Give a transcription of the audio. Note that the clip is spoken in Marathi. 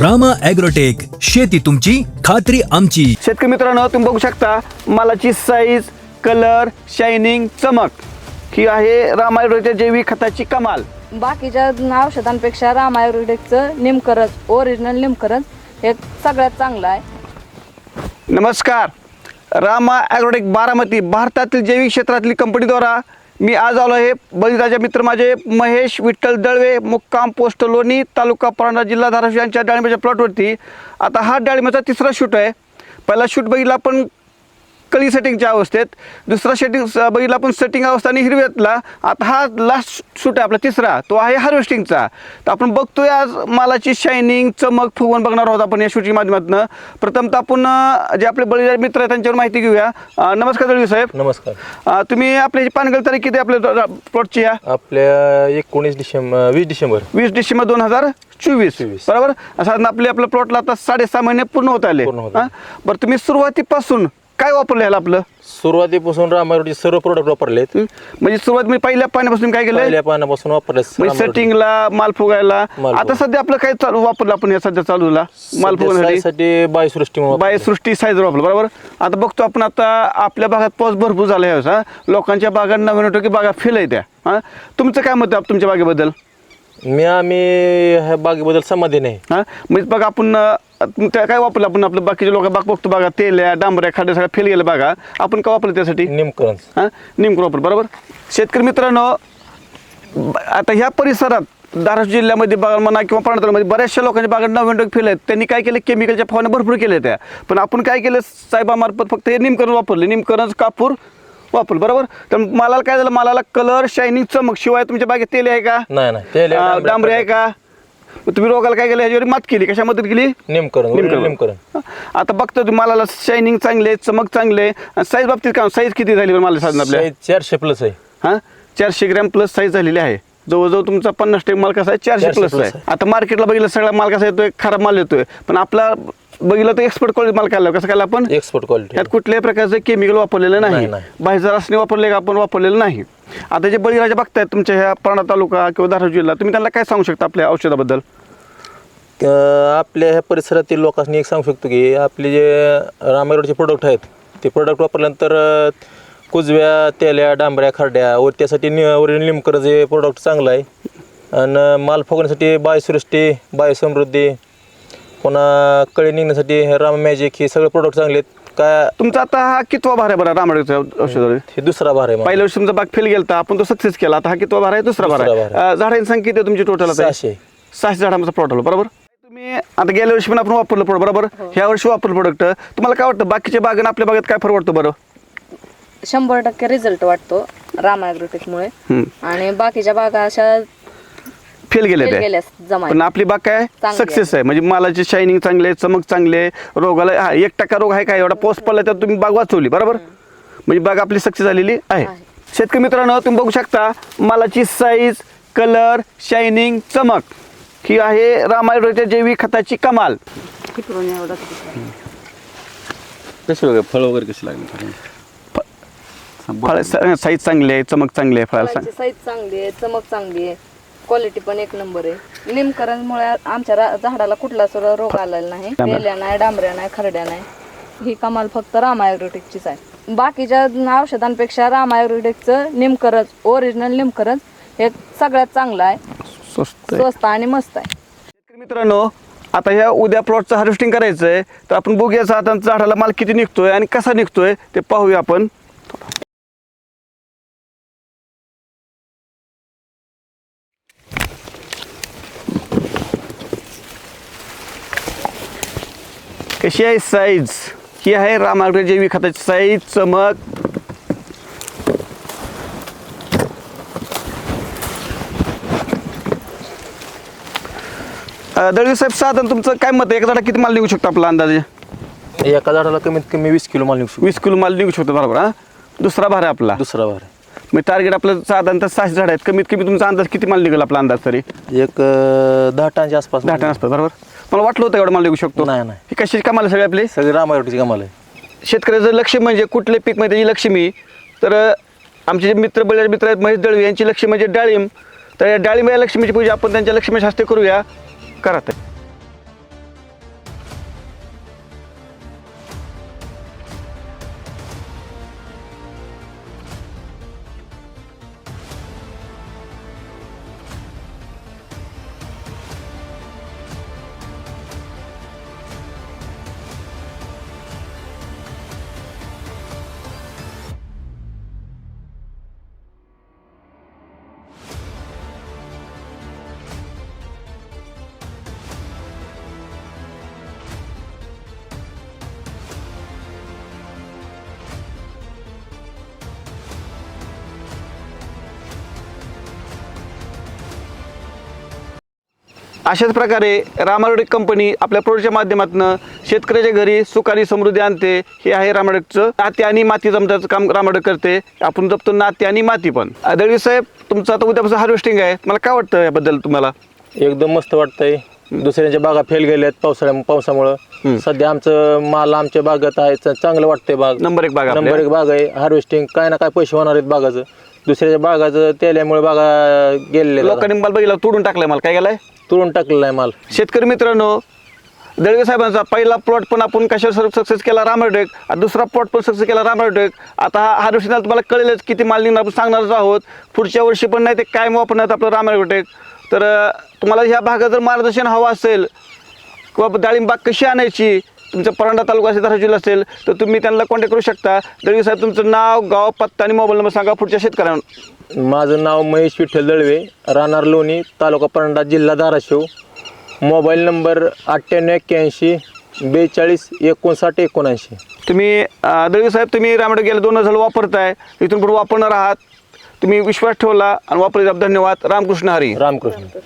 रामा ॲग्रोटेक शेती तुमची खात्री आमची. शेतकरी मित्रांनो तुम्ही बघू शकता मालाची साईज कलर शायनिंग चमक. ही आहे रामायणाच्या जैविक खताची कमाल. बाकीच्या औषधांपेक्षा राम आयुर्वेदिकचं निमकरंज ओरिजिनल निमकरंज हे सगळ्यात चांगलं आहे. नमस्कार. रामा ॲग्रोटेक बारामती भारतातील जैविक क्षेत्रातली कंपनीद्वारा मी आज आलो आहे बळीराजा मित्र माझे महेश विठ्ठल दळवे मुक्काम पोस्ट लोणी तालुका परांडा जिल्हा धाराशिव यांच्या डाळिंबाच्या प्लॉटवरती आता हा डाळिंबाचा तिसरा शूट आहे. पहिला शूट बघितला आपण कळी सेटिंगच्या अवस्थेत. दुसरा सेटिंग बघितला आपण सेटिंग अवस्था आणि हिरव्यातला. आता हा लास्ट शूट आहे आपला तिसरा. तो आहे हार्वेस्टिंगचा तर आपण बघतोय आज मालाची शायनिंग चमक फुगवून बघणार आहोत आपण या शूटच्या माध्यमातून. प्रथमतः आपण जे आपले बळीराज मित्र आहेत त्यांच्यावर माहिती घेऊया. नमस्कार दळवी साहेब. नमस्कार. तुम्ही आपली जी पानगल तारीख किती आपल्या प्लॉटची या? आपल्या एकोणीस डिसेंबर वीस डिसेंबर. वीस डिसेंबर दोन हजार चोवीस. बरोबर? साधारण आपले आपल्या प्लॉटला आता साडेसहा महिने पूर्ण होत आले. पूर्ण होत आले. हां? बरं तुम्ही सुरुवातीपासून काय वापरलं ह्याला आपलं? सुरुवातीपासून रामायणचे सर्व प्रोडक्ट वापरलेत. हं? म्हणजे सुरुवात मी पहिल्या पाण्यापासून काय केलं पहिल्या पानापासून वापरले म्हणजे सेटिंगला माल फुगायला. माल आता फुगायला. सध्या आपलं काय चालू वापरलं आपण या सध्या चालूला? माल फुगवण्यासाठी? साठी बायसृष्टी म्हणून बाय सृष्टी साईज वापरलं बरोबर? आता बघतो आपण आता आपल्या भागात पाऊस भरपूर झाला आहे हा. लोकांच्या बागात नवीन टक्के बागा फेल आहे त्या हा. तुमचं काय मत आहे तुमच्या बागेबद्दल? वापरले. मी आम्ही ह्या बागेबद्दल समाधानी आहे हा? म्हणजे बघा आपण अं, त्या काय वापरलं आपण आपलं? बाकीचे लोक बाग बघतो बागा तेल्या डांबऱ्या खाड्या सगळ्या फेल गेल्या बागा आपण काय वापरलं त्यासाठी? निमकरंज हां? निमकून वापर बरोबर? शेतकरी मित्रांनो ब- आता ह्या परिसरात धाराशिव जिल्ह्यामध्ये बागा म्हणा किंवा पाणतालमध्ये बऱ्याचशा लोकांच्या बागा नवीन फेल आहेत. त्यांनी काय केलं? केमिकलच्या फवारण्या भरपूर केल्या त्या. पण आपण काय केलं? साहेबामार्फत फक्त हे निमकरण वापरले. निमकरण कापूर वापरलं बरोबर? तर मालाला काय झालं? मालाला कलर शायनिंग चमक शिवाय तुमच्या बागेत तेल आहे का? नाही नाही. तेल आहे, अं, डांबऱ्या डांबरी आहे का? मग तुम्ही रोगाला काय केलं? ह्याच्यावर मात केली. कशा मदत केली? निमकरण. आता बघतो तुम्ही मालाला शायनिंग चांगले चमक चांगले. साईज बाबतीत काय? साईज किती झाली बरं मला साधन आपल्या? साईज चारशे प्लस आहे. हां? चारशे ग्रॅम प्लस साईज झालेली आहे. जवळजवळ तुमचा पन्नास टक्के माल कसा आहे? चारशे 400 प्लस plus आहे. आहे. आता मार्केटला बघितलं सगळा माल कसा येतोय? खराब माल येतोय. पण आपला बघितलं तर एक्सपर्ट क्वालिटी माल काय कसं काय आपण? एक्सपोर्ट क्वालिटी त्यात कुठल्याही प्रकारचं केमिकल वापरलेलं नाही. नाही, नाही. बाहेरचं रसने वापरले का आपण वापरलेलं नाही. आता जे बळीराजा बघतायत तुमच्या ह्या पारणा तालुका किंवा धाराशिव जिल्हा तुम्ही त्यांना काय सांगू शकता आपल्या औषधाबद्दल? अं, आपल्या ह्या परिसरातील लोकांनी एक सांगू शकतो की आपले जे रामायणचे प्रोडक्ट आहेत ते प्रोडक्ट वापरल्यानंतर अं, कुजव्या तेल्या डांबऱ्या खरड्या व त्यासाठी नि ओरिजिनल निमकरंज हे प्रोडक्ट चांगलं आहे आणि माल फुगण्यासाठी बायोसृष्टी बायोसमृद्धी पुन्हा कळी निघण्यासाठी हे राम मॅजिक हे सगळे प्रोडक्ट चांगले आहेत. काय तुमचा आता हा कितवा भार आहे बरं रामडेचं औषधावर? हे दुसरा भार आहे माझा. पहिल्या वर्षी तुमचा बाग फेल गेला आपण तो सक्सेस केला. आता हा कितवा भार आहे? दुसरा भार दुसरा आहे भार आहे. अं, झाडांची संख्या किती आहे तुमची टोटल आता? सहाशे. सहाशे झाडांचा प्लॉट आलो बरोबर? तुम्ही आता गेल्या वर्षी पण आपण वापरलं प्रोडक्ट बरोबर? ह्या वर्षी वापरलं प्रोडक्ट तुम्हाला काय वाटतं बाकीच्या बागेन आपल्या बागेत काय फरक वाटतो बरं? शंभर टक्के रिझल्ट वाटतो राम ॲग्रोटेकमुळे हम्म. आणि बाकीच्या बागा अशा फेल गेले पण आपली बाग काय? सक्सेस आहे. म्हणजे मालाची शायनिंग चांगले आहे, चमक चांगले आहे, रोगाला हा एक टक्का रोग आहे काय एवढा पाऊस पडला तर तुम्ही बाग वाचवली बरोबर? म्हणजे बाग आपली सक्सेस झालेली आहे. शेतकरी मित्रांनो तुम्ही बघू शकता मालाची साईज कलर शायनिंग चमक. ही आहे रामायणाच्या जैविक खताची कमाल. कशी वगैरे फळ वगैरे कशी लागली? फळ साईज चांगली आहे चमक चांगली आहे फळाला सांग. साईज चांगली आहे चमक चांगली आहे. क्वालिटी पण एक नंबर आहे. निमकरणमुळे आमच्या रा- झाडाला कुठला सुद्धा रोग आलेला नाही. पेल्या नाही डांबऱ्या नाही खरड्या नाही. ही कमाल फक्त राम आयुर्वेदिकचीच आहे. बाकीच्या औषधांपेक्षा राम आयुर्वेदिकचं निमकरंज ओरिजिनल निमकरंज हे सगळ्यात चांगलं आहे. स्वस्त आहे. स्वस्त आणि मस्त आहे. शेतकरी मित्रांनो आता ह्या उद्या प्लॉटचं हार्वेस्टिंग करायचं आहे तर आपण बघूया आता झाडाला माल किती निघतोय आणि कसा निघतोय ते पाहूया आपण. कशी आहे साईज ही आहे रामागड जैविक खताची साईज चमक. दळवी साहेब साधारण तुमचं काय मत आहे? एका झाडा किती माल निघू शकतो आपला अंदाजे? एका झाडाला कमीत कमी वीस किलो माल निघू शकतो. वीस किलो माल निघू शकतो बरोबर हा? दुसरा भार आहे आपला. दुसरा भार आहे. मग टार्गेट आपलं साधारणतः सहाशे झाड आहेत. कमीत कमी तुमचा अंदाज किती माल निघेल आपला अंदाज तरी? एक अं, दहा टनच्या आसपास दहा टन असतं बरोबर. मला वाटलं होतं एवढं माल निघू शकतो. नाही, नाही. ही कशी कमाल सगळे आपले? सगळे रामायणची कमाल आहे. शेतकऱ्याचं लक्ष म्हणजे कुठले पीक म्हणजे त्याची लक्ष्मी. तर आमचे जे मित्र बळीराज मित्र आहेत महेश दळवी यांची लक्ष्मी म्हणजे डाळिंब. तर या डाळिंब या लक्ष्मीची पूजा आपण त्यांच्या लक्ष्मी हस्ते करूया. करा ते. अशाच प्रकारे रामारोडेक कंपनी आपल्या प्रोडक्टच्या माध्यमातून शेतकऱ्याच्या घरी सुखारी समृद्धी आणते. हे आहे रामारोडेकचं नाते आणि माती जमताचं काम रामारोडेक करते. आपण जपतो नाते आणि माती पण. दळवी साहेब तुमचं आता उद्यापासून हार्वेस्टिंग आहे. मला काय वाटतं याबद्दल तुम्हाला? एकदम मस्त वाटतंय. दुसऱ्यांच्या बागा फेल गेल्यात पावसाळ्या पावसामुळं. सध्या आमचं माल आमच्या बागात आहे. चांगलं वाटतंय बाग. नंबर एक बाग. नंबर एक बाग आहे. हार्वेस्टिंग काय ना काय पैसे होणार आहेत बागाचं. दुसऱ्याच्या बागाचं तेल्यामुळे बागा गेलेले लोकांनी मला बघितलं तोडून टाकलंय मला. काय गेलाय? तुरून टाकलेला आहे माल. शेतकरी मित्रांनो दळवे साहेबांचा पहिला प्लॉट पण आपण कशावर सक्सेस केला? रामरटेक आणि दुसरा प्लॉट पण सक्सेस केला रामरटेक आता हा हार्वेस्टिंगला तुम्हाला कळेलच किती माल निघणार आपण सांगणारच आहोत. पुढच्या वर्षी पण नाही ते कायम वापरण्यात आपलं रामरटेक तर तुम्हाला ह्या भागात जर मार्गदर्शन हवं असेल किंवा डाळिंब बाग कशी आणायची तुमचा परांडा तालुका असेल धाराशिव जिल्हा असेल तर तुम्ही त्यांना कॉन्टॅक्ट करू शकता. दळवी साहेब तुमचं नाव गाव पत्ता आणि मोबाईल नंबर सांगा पुढच्या शेतकऱ्यांना माझं नाव महेश विठ्ठल दळवे राहणार लोणी तालुका परंडा जिल्हा धाराशिव. मोबाईल नंबर अठ्ठ्याण्णव एक्क्याऐंशी बेचाळीस एकोणसाठ एकोणऐंशी. तुम्ही अं, दळवी साहेब तुम्ही रामडे गेले दोन झालं वापरताय. इथून पुढे वापरणार आहात. तुम्ही विश्वास ठेवला आणि वापरले धन्यवाद. रामकृष्ण हरी. रामकृष्ण.